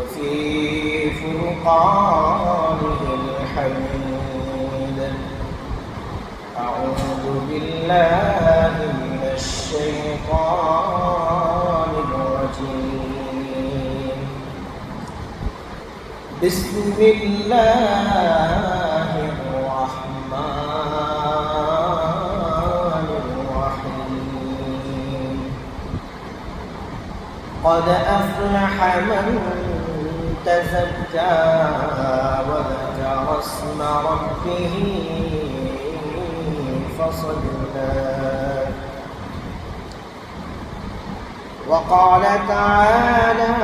وفي فرقانه الحميد أعوذ بالله من الشيطان الرجيم. بسم الله قد أفلح من تزكى وذكر اسم ربه فصلى. وقال تعالى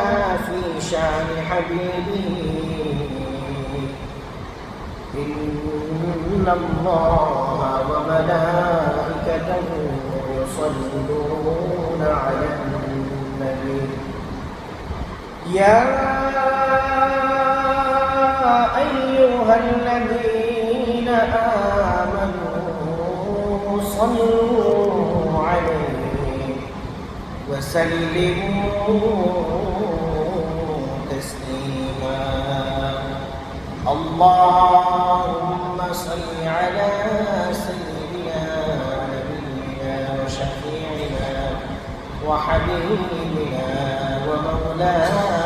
في شان حبيبه إن الله وملائكته يصلون على النبي. يا أيها الذين آمنوا صلوا عليه وسلموا تسليما. اللهم صل على سيدنا نبينا وشفيعنا وحبيبنا ومولانا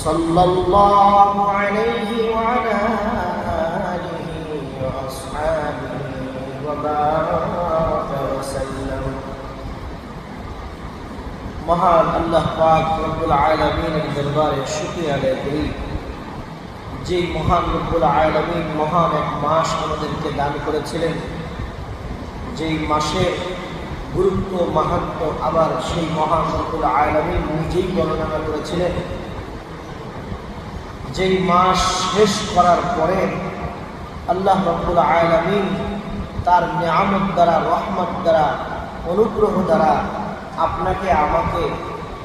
صلى الله عليه وعلى آله وأصحابه وبارك وسلم মহান আল্লাহ পাক রব্বুল আলামিনের দরবারে শুকরিয়া আদায় করি যে মহান রব্বুল আলামিন মহান এক মাস আমাদেরকে দান করেছিলেন যেই মাসের গুরুত্ব মাহাত্ম আবার সেই মহান রব্বুল আলামিন নিজেই বর্ণনা করেছিলেন যেই মাস শেষ করার পরে আল্লাহ রব্বুল আলামিন তার নিয়ামত দ্বারা, রহমত দ্বারা, অনুগ্রহ দ্বারা আপনাকে, আমাকে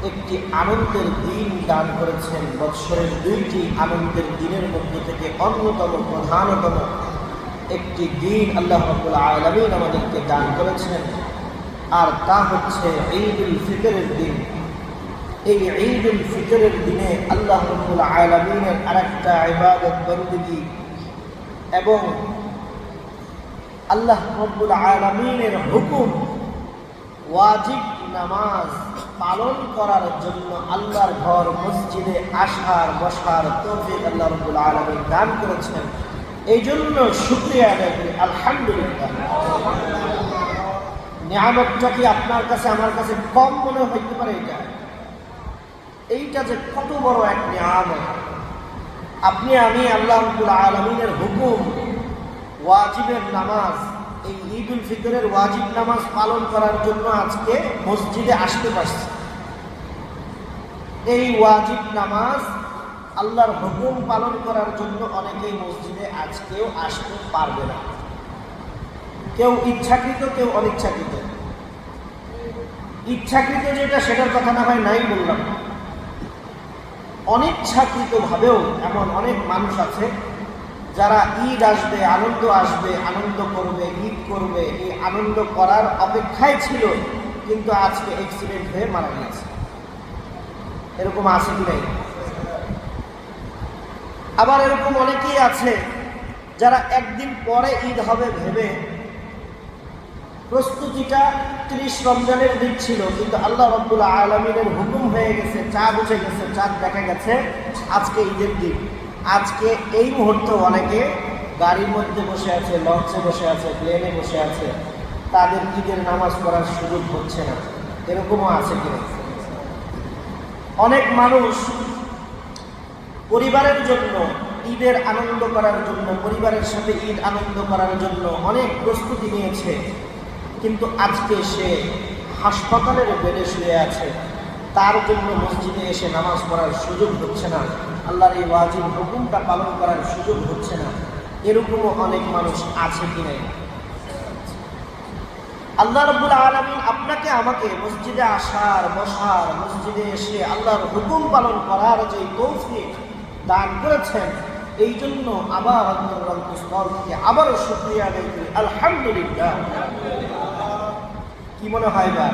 একটি আনন্দের দিন দান করেছেন। বৎসরের দুইটি আনন্দের দিনের মধ্যে থেকে অন্যতম, প্রধানতম একটি দিন আল্লাহ রব্বুল আলমিন আমাদেরকে দান করেছেন। আর তা হচ্ছে ঈদ উল ফিতরের দিন। এই ঈদ উল ফিতরের দিনে আল্লাহ রব্বুল আলমিনের আরেকটা ইবাদত বন্দিগি এবং আল্লাহ রব্বুল আলমিনের হুকুম ওয়াজিব নামাজ পালন করার জন্য আল্লাহর ঘর, মসজিদে আসার, বসার তৌফিক আল্লাহ রব্বুল আলমী দান করেছেন। এই জন্য শুক্রিয়া আদায় করি, আলহামদুলিল্লাহ। নিয়ামতটা কি আপনার কাছে, আমার কাছে কম মনে হইতে পারে এটা? এইটা যে কত বড় এক নিয়ামত। আপনি, আমি আল্লাহ আলমিনের হুকুম, ওয়াজিবের নামাজ, এই ঈদ উল ফিতরের ওয়াজিব নামাজ পালন করার জন্য আজকে মসজিদে আসতে পারছি। এই ওয়াজিব নামাজ আল্লাহর হুকুম পালন করার জন্য অনেকেই মসজিদে আজকেও আসতে পারবে না। কেউ ইচ্ছাকৃত, কেউ অনিচ্ছাকৃত। ইচ্ছাকৃত যেটা, সেটার কথা না হয় নাই বললাম। অনিচ্ছাকৃতভাবেও এমন অনেক মানুষ আছে যারা ঈদ আসবে, আনন্দ আসবে, আনন্দ করবে, ঈদ করবে। এই আনন্দ করার অপেক্ষায় ছিল, কিন্তু আজকে অ্যাক্সিডেন্ট হয়ে মারা গিয়েছে। এরকম আছে কি নাই? আবার এরকম অনেকেই আছে যারা একদিন পরে ঈদ হবে ভেবে প্রস্তুতিটা ত্রিশ রমজানের দিক ছিল, কিন্তু আল্লাহ রব্বুল আলমিনের হুকুম হয়ে গেছে, চাঁদ উঠে গেছে, চাঁদ দেখা গেছে, আজকে ঈদের দিন। আজকে এই মুহূর্তে অনেকে গাড়ির মধ্যে বসে আছে, লঞ্চে বসে আছে, প্লেনে বসে আছে, তাদের ঈদের নামাজ পড়ার সুযোগ হচ্ছে না। এরকমও আছে কিনা অনেক মানুষ পরিবারের জন্য ঈদের আনন্দ করার জন্য, পরিবারের সাথে ঈদ আনন্দ করার জন্য অনেক প্রস্তুতি নিয়েছে। কিন্তু আজকে সে হাসপাতালের বেডে শুয়ে আছে। তার জন্য মসজিদে এসে নামাজ পড়ার সুযোগ হচ্ছে না। আল্লাহর এই ওয়াজিব হুকুমটা পালন করার সুযোগ হচ্ছে না। এরকমও অনেক মানুষ আছে কি নাই? আল্লাহ রব্বুল আলমিন আপনাকে আমাকে মসজিদে আসার, বসার, মসজিদে এসে আল্লাহর হুকুম পালন করার যে তৌফিক দান করেছেন, এই জন্য আবার অন্তরস্থল থেকে আবারও শুক্রিয়া আদায় আলহামদুলিল্লাহ। কি মনে হয় বা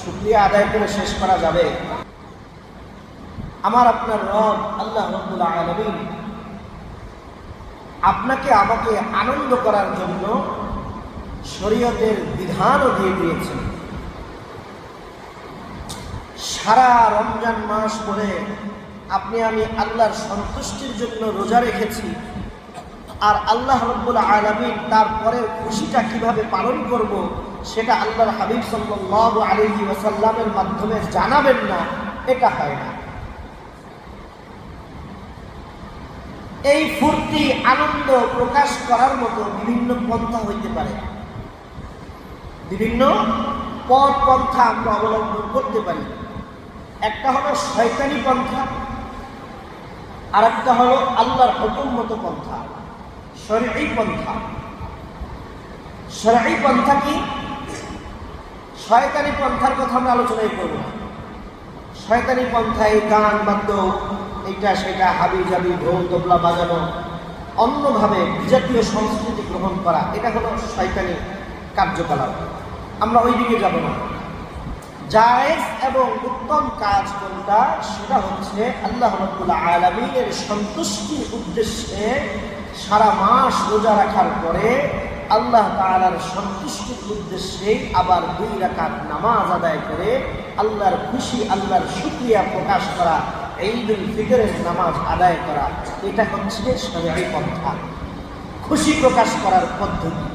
শুক্রিয়া আদায় করে শেষ করা যাবে? আমার আপনার রব আল্লাহ রব্বুল আলমিন আপনাকে আমাকে আনন্দ করার জন্য শরীয়তের বিধানও দিয়ে দিয়েছেন। সারা রমজান মাস পরে আপনি আমি আল্লাহর সন্তুষ্টির জন্য রোজা রেখেছি আর আল্লাহ রব্বুল আলমিন তার পরের খুশিটা কীভাবে পালন করব সেটা আল্লাহর হাবিব সাল্লাহ আলহি ওয়াসাল্লামের মাধ্যমে জানাবেন না, এটা হয় না। এই ফুর্তি আনন্দ প্রকাশ করার মতো বিভিন্ন পন্থা হইতে পারে। বিভিন্ন পথ পন্থা আমরা অবলম্বন করতে পারি। একটা হলো শয়তানি পন্থা আর একটা হলো আল্লাহর হুকুম মতো পন্থা শরীরই পন্থা। শরীরই পন্থা কি? শয়তানি পন্থার কথা আমরা আলোচনাই করব শয়তানি পন্থায় গান বাদ্য এইটা সেটা হাবি জাবি, ঢোল তবলা বাজানো, অন্যভাবে বিজাতীয় সংস্কৃতি গ্রহণ করা, এটা হলো শয়তানি কার্যকলাপ। আমরা ওই দিকে যাব না। জায়েজ এবং উত্তম কাজ কোনটা? সেটা হচ্ছে আল্লাহ রব্বুল্লাহ আলমিনের সন্তুষ্টির উদ্দেশ্যে সারা মাস রোজা রাখার পরে আল্লাহ তালার সন্তুষ্টির উদ্দেশ্যে আবার দুই রাকাত নামাজ আদায় করে আল্লাহর খুশি, আল্লাহর শুক্রিয়া প্রকাশ করা ঈদুল ফিতরের নামাজ আদায় করা, এটা হচ্ছে সরকারি পন্থা। খুশি প্রকাশ করার পদ্ধতি।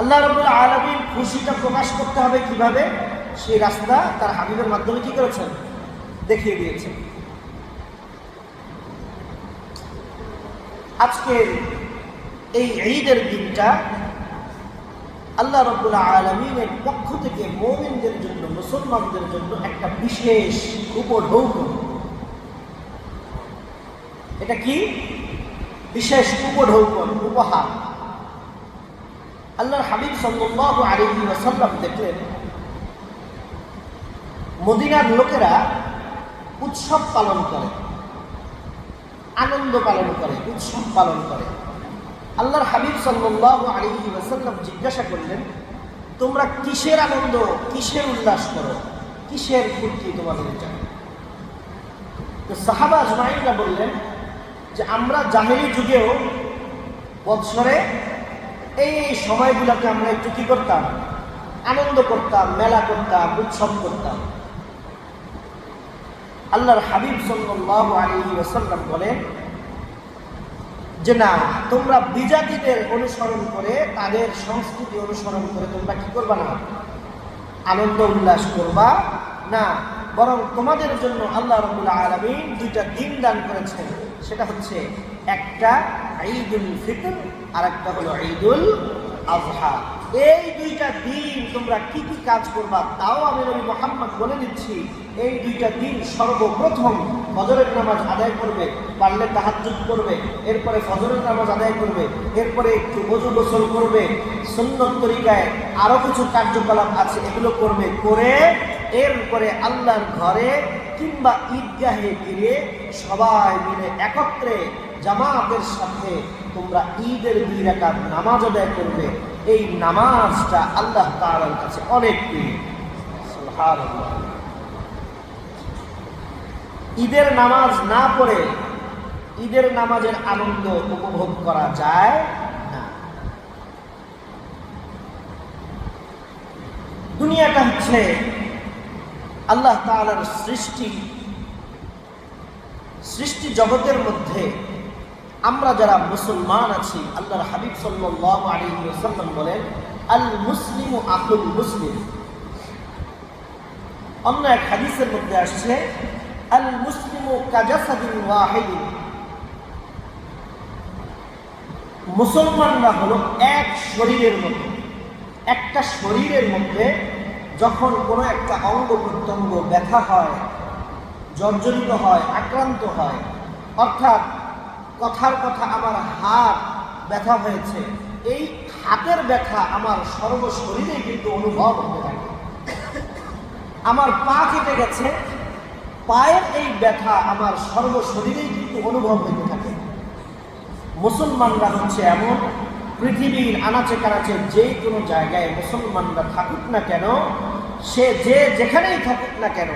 আল্লাহ রবুল আলমীর খুশিটা প্রকাশ করতে হবে কীভাবে? সেই রাস্তা তার হাবিবের মাধ্যমে কি করেছেন? দেখিয়ে দিয়েছেন। আজকের এই ঈদের দিনটা আল্লাহ রবুল্লা আলমিনের পক্ষ থেকে মৌমিনদের জন্য, মুসলমানদের জন্য একটা বিশেষ উপঢৌক এটা কি? বিশেষ উপঢৌকন, উপহার। আল্লাহর হাবিব সাল্লাহ আলী ওয়াসাল্লাম দেখলেন, মদিনার লোকেরা উৎসব পালন করে। আনন্দ পালন করে, উৎসব পালন করে। আল্লাহর হাবিব সাল্লাহ আলী ওয়াসাল্লাম জিজ্ঞাসা করলেন, তোমরা কিসের আনন্দ, কিসের উল্লাস করো? কিসের ফুর্তি তোমাদের এটা তো সাহাবা আজমাইনরা বললেন যে, আমরা জাহেলি যুগেও বৎসরে এই এই সময়গুলোকে আমরা একটু কি করতাম? আনন্দ করতাম, মেলা করতাম, উৎসব করতাম। আল্লাহর হাবিব সাল্লাহ আলী ওসাল্লাম বলেন যে না, তোমরা বিজাতিদের অনুসরণ করে, তাদের সংস্কৃতি অনুসরণ করে তোমরা কি করবা না? আনন্দ উল্লাস করবা? না, বরং তোমাদের জন্য আল্লাহ রবুল্লা আলমিন দুইটা দিন দান করেছেন। সেটা হচ্ছে একটা ঈদুল ফিতর আর একটা হলো ঈদুল আজহা এই দুইটা দিন তোমরা কি কি কাজ করবা, তাও আমি নবী মোহাম্মদ বলে দিচ্ছি এই দুইটা দিন সর্বপ্রথম ফজরের নামাজ আদায় করবে, পারলে তাহার তাহাজুদ করবে, এরপরে ফজরের নামাজ আদায় করবে, এরপরে একটু বজু গোসল করবে, সুন্নত তরিকায় আরও কিছু কার্যকলাপ আছে, এগুলো করবে, করে এরপরে আল্লাহর ঘরে কিংবা ঈদগাহে গিয়ে সবাই মিলে একত্রে জামাতের সাথে তোমরা ঈদের দুই রাকাত নামাজ আদায় করবে। এই নামাজটা আল্লাহ তাআলার কাছে অনেক ঈদের নামাজ না পড়ে ঈদের নামাজের আনন্দ উপভোগ করা যায় না। দুনিয়াটা হচ্ছে আল্লাহ তাআলার সৃষ্টি। সৃষ্টি জগতের মধ্যে আমরা যারা মুসলমান আছি, আল্লাহর হাবিব সাল্লাহ বলেন আল মুসলিম আকুল মুসলিম। অন্য এক হাদিসের মধ্যে আসছে আল মুসলিম কাজাসাদিন মুসলমানরা হলো এক শরীরের মধ্যে, একটা শরীরের মধ্যে যখন কোনো একটা অঙ্গ প্রত্যঙ্গ ব্যথা হয়, জর্জরিত হয়, আক্রান্ত হয়, অর্থাৎ কথার কথা আমার হাত ব্যথা হয়েছে। এই হাতের ব্যথা আমার সর্বশরীরে কিন্তু অনুভব হতে থাকে। আমার পা কেটে গেছে, পায়ের এই ব্যথা আমার সর্বশরীরেই কিন্তু অনুভব হতে থাকে। মুসলমানরা হচ্ছে এমন, পৃথিবীর আনাচে কানাচে যে কোনো জায়গায় মুসলমানরা থাকুক না কেন, সে যে যেখানেই থাকুক না কেন,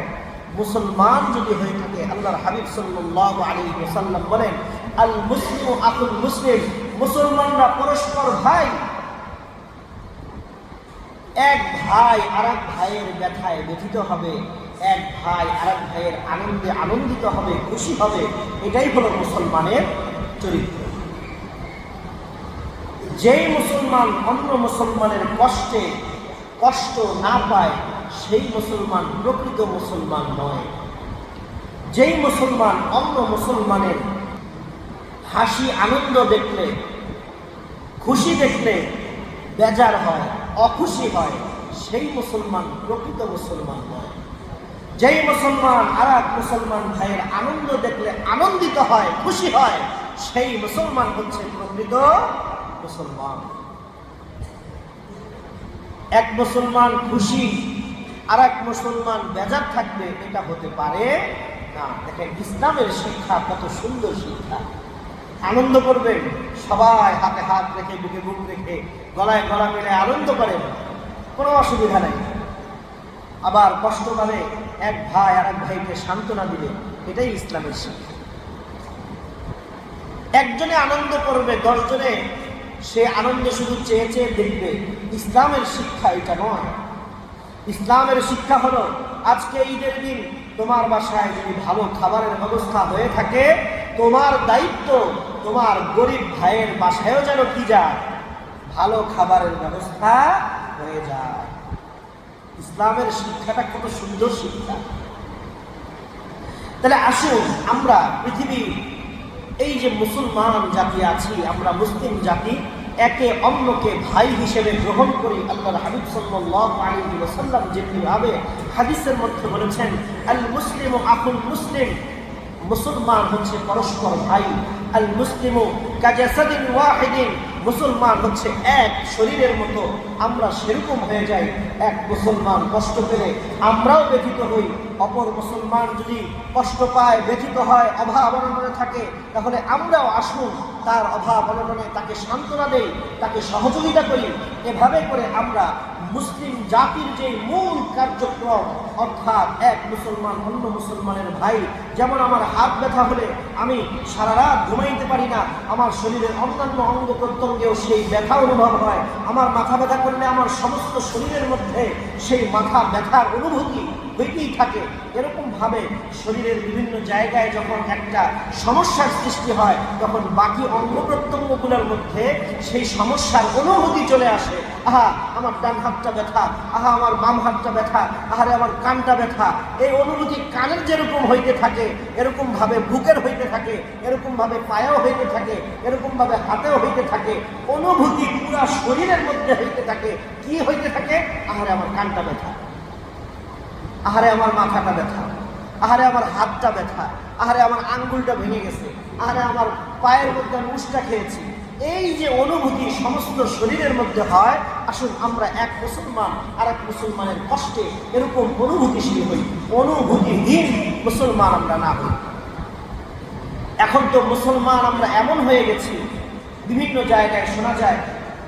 মুসলমান যদি হয়ে থাকে, আল্লাহর হাবিব সাল্লাহ আলী মুসাল্লাম বলেন আল মুসলিম আকুল মুসলিম, মুসলমানরা পরস্পর ভাই। এক ভাই আর এক ভাইয়ের ব্যথায় ব্যথিত হবে, এক ভাই আর এক ভাইয়ের আনন্দে আনন্দিত হবে, খুশি হবে, এটাই হলো মুসলমানের চরিত্র। যেই মুসলমান অন্য মুসলমানের কষ্টে কষ্ট না পায়, সেই মুসলমান প্রকৃত মুসলমান নয়। যেই মুসলমান অন্য মুসলমানের হাসি আনন্দ দেখলে, খুশি দেখলে বেজার হয়, অখুশি হয়, সেই মুসলমান প্রকৃত মুসলমান নয়। যেই মুসলমান আর এক মুসলমান ভাইয়ের আনন্দ দেখলে আনন্দিত হয়, খুশি হয়, সেই মুসলমান হচ্ছে প্রকৃত মুসলমান। এক মুসলমান খুশি আর এক মুসলমান বেজার থাকবে, এটা হতে পারে না। দেখেন, ইসলামের শিক্ষা কত সুন্দর শিক্ষা। আনন্দ করবেন সবাই হাতে হাত রেখে, বুকে বুক রেখে, গলায় গলা মেলে আনন্দ করেন কোনো অসুবিধা নেই। আবার কষ্ট পাবে, এক ভাই আর এক ভাইকে সান্ত্বনা দিবে। এটাই ইসলামের শিক্ষা। একজনে আনন্দ করবে, দশজনে সে আনন্দে শুধু চেয়ে চেয়ে দেখবে। ইসলামের শিক্ষা এটা নয়। ইসলামের শিক্ষা হলো, আজকে ঈদের দিন তোমার বাসায় যদি ভালো খাবারের ব্যবস্থা হয়ে থাকে, তোমার দায়িত্ব তোমার গরিব ভাইয়ের বাসায়ও যেন কি যায়? ভালো খাবারের ব্যবস্থা হয়ে যায়। ইসলামের শিক্ষাটা কত সুন্দর শিক্ষা। তাহলে আসুন আমরা পৃথিবীর এই যে মুসলমান জাতি আছি, আমরা মুসলিম জাতি, একে অন্যকে ভাই হিসেবে গ্রহণ করি। আল্লাহর হাবিব ওয়াসাল্লাম যেভাবে হাদিসের মধ্যে বলেছেন, আল মুসলিম আকুল মুসলিম। মুসলমান হচ্ছে পরস্পর ভাই। আল মুসলিম মুসলমান হচ্ছে এক শরীরের মতো। আমরা সেরকম হয়ে যাই, এক মুসলমান কষ্ট পেলে আমরাও ব্যথিত হই। অপর মুসলমান যদি কষ্ট পায়, ব্যথিত হয়, অভাব অনটনে থাকে, তাহলে আমরাও আসুন তার অভাব অনটনে তাকে সান্ত্বনা দেই, তাকে সহযোগিতা করি। এভাবে করে আমরা মুসলিম জাতির যে মূল কার্যক্রম, অর্থাৎ এক মুসলমান অন্য মুসলমানের ভাই, যেমন আমার হাত ব্যথা হলে আমি সারা রাত ঘুমাইতে পারি না, আমার শরীরের অন্যান্য অঙ্গ প্রত্যঙ্গেও সেই ব্যথা অনুভব হয়। আমার মাথা ব্যথা করলে আমার সমস্ত শরীরের মধ্যে সেই মাথা ব্যথার অনুভূতি হইতেই থাকে। এরকমভাবে শরীরের বিভিন্ন জায়গায় যখন একটা সমস্যার সৃষ্টি হয়, তখন বাকি অঙ্গ প্রত্যঙ্গগুলোর মধ্যে সেই সমস্যার অনুভূতি চলে আসে। আহা, আমার ডান হাতটা ব্যথা, আহা, আমার বাম হাতটা ব্যথা, আহারে, আমার কানটা ব্যথা। এই অনুভূতি কানের যেরকম হইতে থাকে, এরকমভাবে বুকের হইতে থাকে, এরকমভাবে পায়েও হইতে থাকে, এরকমভাবে হাতেও হইতে থাকে। অনুভূতি পুরা শরীরের মধ্যে হইতে থাকে। কি হইতে থাকে? আহারে, আমার কানটা ব্যথা। আহারে আমার মাথাটা ব্যথা, আহারে আমার হাতটা ব্যথা, আহারে আমার আঙ্গুলটা ভেঙে গেছে, আহারে আমার পায়ের মধ্যে উষ্টা খেয়েছি। এই যে অনুভূতি সমস্ত শরীরের মধ্যে হয়, আসুন আমরা এক মুসলমান আর এক মুসলমানের কষ্টে এরকম অনুভূতিশীল হই। অনুভূতিহীন মুসলমান আমরা না হই। এখন তো মুসলমান আমরা এমন হয়ে গেছি, বিভিন্ন জায়গায় শোনা যায়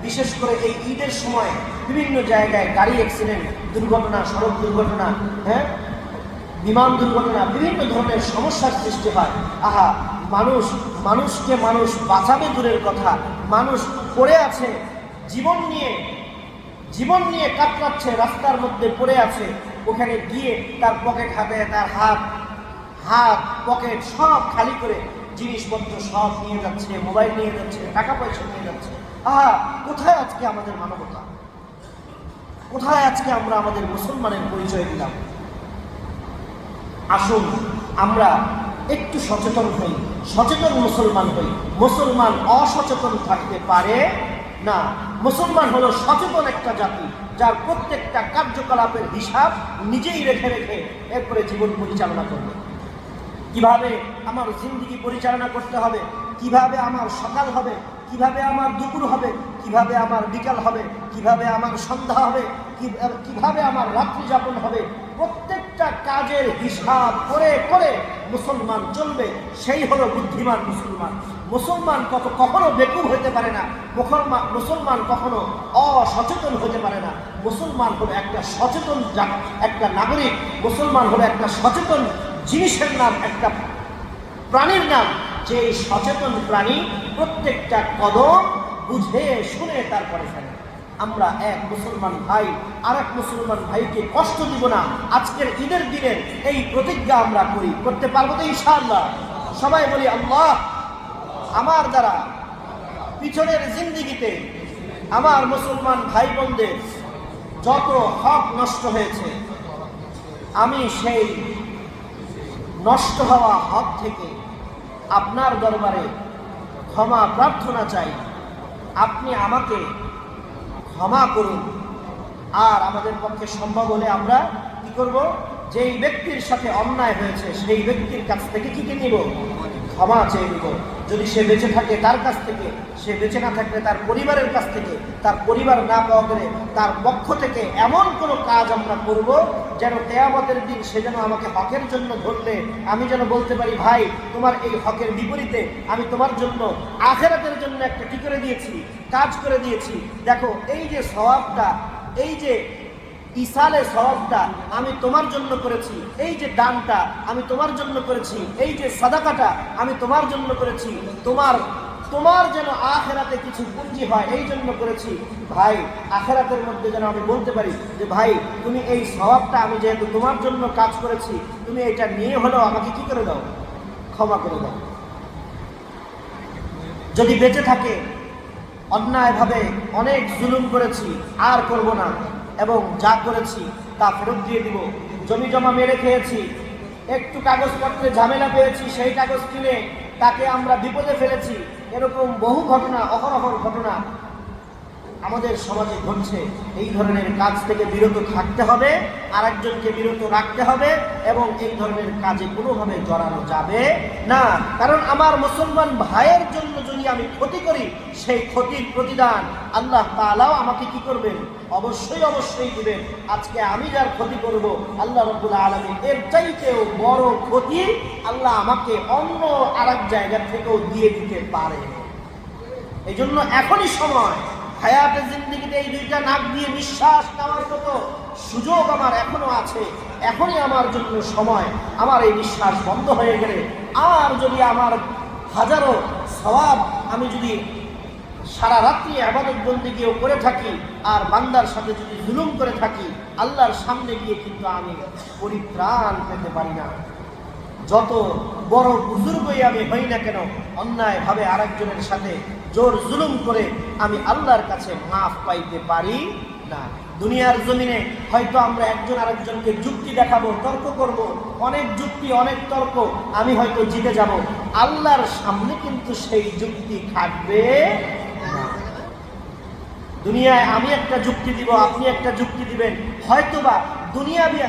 বিশেষ করে এই ঈদের সময় বিভিন্ন জায়গায় গাড়ি অ্যাক্সিডেন্ট দুর্ঘটনা, সড়ক দুর্ঘটনা হ্যাঁ? বিমান দুর্ঘটনা, বিভিন্ন ধরনের সমস্যার সৃষ্টি হয়। আহা, মানুষ, মানুষকে মানুষ বাঁচাবে দূরের কথা। মানুষ পড়ে আছে, জীবন নিয়ে জীবন নিয়ে কাতরাচ্ছে, রাস্তার মধ্যে পড়ে আছে। ওখানে গিয়ে তার পকেট হাতে, তার হাত হাত পকেট সব খালি করে জিনিসপত্র সব নিয়ে যাচ্ছে, মোবাইল নিয়ে যাচ্ছে টাকা পয়সা নিয়ে যাচ্ছে। আহা, কোথায় আজকে আমাদের মানবতা? কোথায় আজকে আমরা আমাদের মুসলমানের পরিচয় দিলাম? আসুন, আমরা একটু সচেতন হই, সচেতন মুসলমান হই। মুসলমান অসচেতন থাকতে পারে না। মুসলমান হলো সচেতন একটা জাতি, যার প্রত্যেকটা কার্যকলাপের হিসাব নিজেই রেখে রেখে এরপরে জীবন পরিচালনা করবে। কীভাবে আমার জিন্দগি পরিচালনা করতে হবে? কীভাবে আমার সকাল হবে? কীভাবে আমার দুপুর হবে? কীভাবে আমার বিকাল হবে? কীভাবে আমার সন্ধ্যা হবে? কীভাবে আমার রাত্রি যাপন হবে? প্রত্যেকটা কাজের হিসাব করে করে মুসলমান চলবে। সেই হলো বুদ্ধিমান মুসলমান। মুসলমান কত কখনো বেকুব হতে পারে না। মুসলমান কখনো অসচেতন হতে পারে না। মুসলমান হলো একটা সচেতন একটা নাগরিক। মুসলমান হলো একটা সচেতন জিনিসের নাম একটা প্রাণীর নাম। যে সচেতন প্রাণী প্রত্যেকটা কদম বুঝে, শুনে তারপরে ফেলে। আমরা এক মুসলমান ভাই আর এক মুসলমান ভাইকে কষ্ট দিব না। আজকের ঈদের দিনের এই প্রতিজ্ঞা আমরা করি। করতে পারব তো ইনশাআল্লাহ। সবাই বলি, আল্লাহ, আমার দ্বারা পিছনের জিন্দিগিতে আমার মুসলমান ভাই বোনদের যত হক নষ্ট হয়েছে, আমি সেই নষ্ট হওয়া হক থেকে আপনার দরবারে ক্ষমা প্রার্থনা চাই। আপনি আমাকে ক্ষমা করুন। আর আমাদের পক্ষে সম্ভব হলে আমরা কি করব? যেই ব্যক্তির সাথে অন্যায় হয়েছে, সেই ব্যক্তির কাছ থেকে কি কি নিব? ক্ষমা চেয়ে নিব। যদি সে বেঁচে থাকে তার কাছ থেকে, সে বেঁচে না থাকলে তার পরিবারের কাছ থেকে, তার পরিবার না পাওয়া গেলে তার পক্ষ থেকে এমন কোনো কাজ আমরা করব যেন কেয়ামতের দিন সে যেন আমাকে হকের জন্য ধরলে। আমি যেন বলতে পারি, ভাই, তোমার এই হকের বিপরীতে আমি তোমার জন্য আখেরাতের জন্য একটা কি করে দিয়েছি, কাজ করে দিয়েছি। দেখো, এই যে স্বভাবটা এই যে ইসালে সওয়াবটা আমি তোমার জন্য করেছি, এই যে দানটা আমি তোমার জন্য করেছি, এই যে সাদাকাটা আমি তোমার জন্য করেছি, তোমার তোমার যেন আখেরাতে কিছু পুঁজি হয়, এই জন্য করেছি। ভাই, আখেরাতের মধ্যে যেন আমি বলতে পারি যে, ভাই, তুমি এই স্বভাবটা আমি যেহেতু তোমার জন্য কাজ করেছি, তুমি এটা নিয়ে হলেও আমাকে কি করে দাও? ক্ষমা করে দাও। যদি বেঁচে থাকে, অন্যায়ভাবে অনেক জুলুম করেছি, আর করব না। এবং যা করেছি তা ফেরত দিয়ে দিব। জমি জমা মেরে খেয়েছি। একটু কাগজপত্রে ঝামেলা পেয়েছি, সেই কাগজ কিনে তাকে আমরা বিপদে ফেলেছি। এরকম বহু ঘটনা অহরহর ঘটনা। আমাদের সমাজে ঘটছে, এই ধরনের কাজ থেকে বিরত থাকতে হবে আর একজনকে বিরত রাখতে হবে এবং এই ধরনের কাজে কোনোভাবে জড়ানো যাবে না। কারণ আমার মুসলমান ভাইয়ের জন্য যদি আমি ক্ষতি করি, সেই ক্ষতির প্রতিদান আল্লাহ তাআলাও আমাকে কি করবেন? অবশ্যই অবশ্যই দিবেন। আজকে আমি যার ক্ষতি করব, আল্লাহ রব্বুল আলমী এর চাইতেও বড় ক্ষতি আল্লাহ আমাকে অন্য আরেক জায়গা থেকেও দিয়ে দিতে পারে। এই জন্য এখনই সময় হায়াতের জিন্দিগিতে এই দুইটা নাক দিয়ে নিঃশ্বাস নেওয়ার মতো সুযোগ আমার এখনও আছে। এখনই আমার জন্য সময়। আমার এই নিঃশ্বাস বন্ধ হয়ে গেলে আর যদি আমার হাজারো স্বভাব আমি যদি সারা রাত্রি আবাদত বন্দিকেও করে থাকি, আর বান্দার সাথে যদি জুলুম করে থাকি, আল্লাহর সামনে গিয়ে কিন্তু আমি পরিত্রাণ পেতে পারি না। যত বড় বুজুর্গই আমি হই না কেন, অন্যায়ভাবে আরেকজনের সাথে জোর জুলুম করে আমি আল্লাহর কাছে মাফ পাইতে পারি না। দুনিয়ার জমিনে হয়তো আমরা একজন আরেকজনকে যুক্তি দেখাবো, তর্ক করব, অনেক যুক্তি, অনেক তর্ক, আমি হয়তো জিতে যাব। আল্লাহর সামনে কিন্তু সেই যুক্তি খাটবে দুনিয়ায় আমি একটা যুক্তি দিব, আপনি একটা যুক্তি দিবেন। হয়তোবা দুনিয়াবি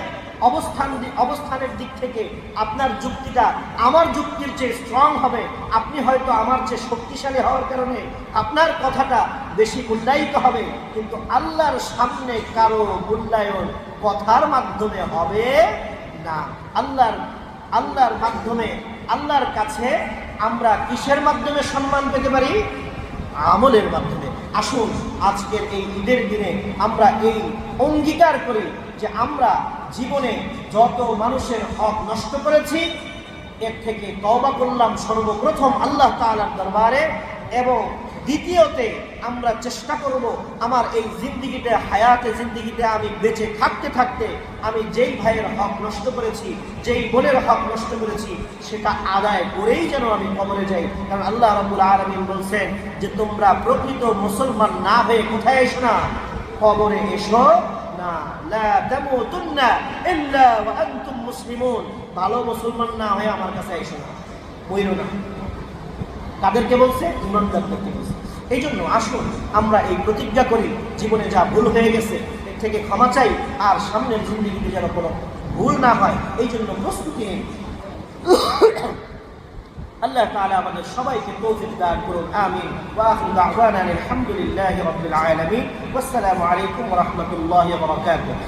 অবস্থান অবস্থানের দিক থেকে আপনার যুক্তিটা আমার যুক্তির চেয়ে স্ট্রং হবে। আপনি হয়তো আমার চেয়ে শক্তিশালী হওয়ার কারণে আপনার কথাটা বেশি মূল্যায়িত হবে, কিন্তু আল্লাহর সামনে কারও মূল্যায়ন কথার মাধ্যমে হবে না। আল্লাহর আল্লাহর মাধ্যমে, আল্লাহর কাছে আমরা কিসের মাধ্যমে সম্মান পেতে পারি? আমলের মাধ্যমে। আসুন, আজকের এই ঈদের দিনে আমরা এই অঙ্গীকার করি যে আমরা জীবনে যত মানুষের হক নষ্ট করেছি, এর থেকে তওবা করলাম সর্বপ্রথম আল্লাহ তালার দরবারে এবং দ্বিতীয়তে আমরা চেষ্টা করব আমার এই জিন্দিগিতে, হায়াতে জিন্দিগিতে আমি বেঁচে থাকতে থাকতে আমি যেই ভাইয়ের হক নষ্ট করেছি, যেই বোনের হক নষ্ট করেছি, সেটা আদায় করেই যেন আমি কবরে যাই। কারণ আল্লাহ রাব্বুল আলামিন বলছেন যে, তোমরা প্রকৃত মুসলমান না হয়ে কোথায় এসো না? কবরে এসো লা তামুতুন্না ইল্লা ওয়া আনতুম মুসলিমুন। ভালো মুসলমান না হয়ে আমার কাছে এসো না। বইরো না। কাদেরকে বলছে? ইমানদারদেরকে বলছে। এই জন্য আসুন, আমরা এই প্রতিজ্ঞা করি, জীবনে যা ভুল হয়ে গেছে, এর থেকে ক্ষমা চাই, আর সামনের জিন্দিগিতে যেন কোনো ভুল না হয় এই জন্য প্রস্তুতি নিন। আল্লাহ তাআলা আমাদের সবাইকে তৌফিক দান করুন আমিন ওয়া আখিরু দাওয়ানা আলহামদুলিল্লাহি রাব্বিল আলামিন ওয়াসসালামু আলাইকুম ওয়া রাহমাতুল্লাহি ওয়া বারাকাতুহু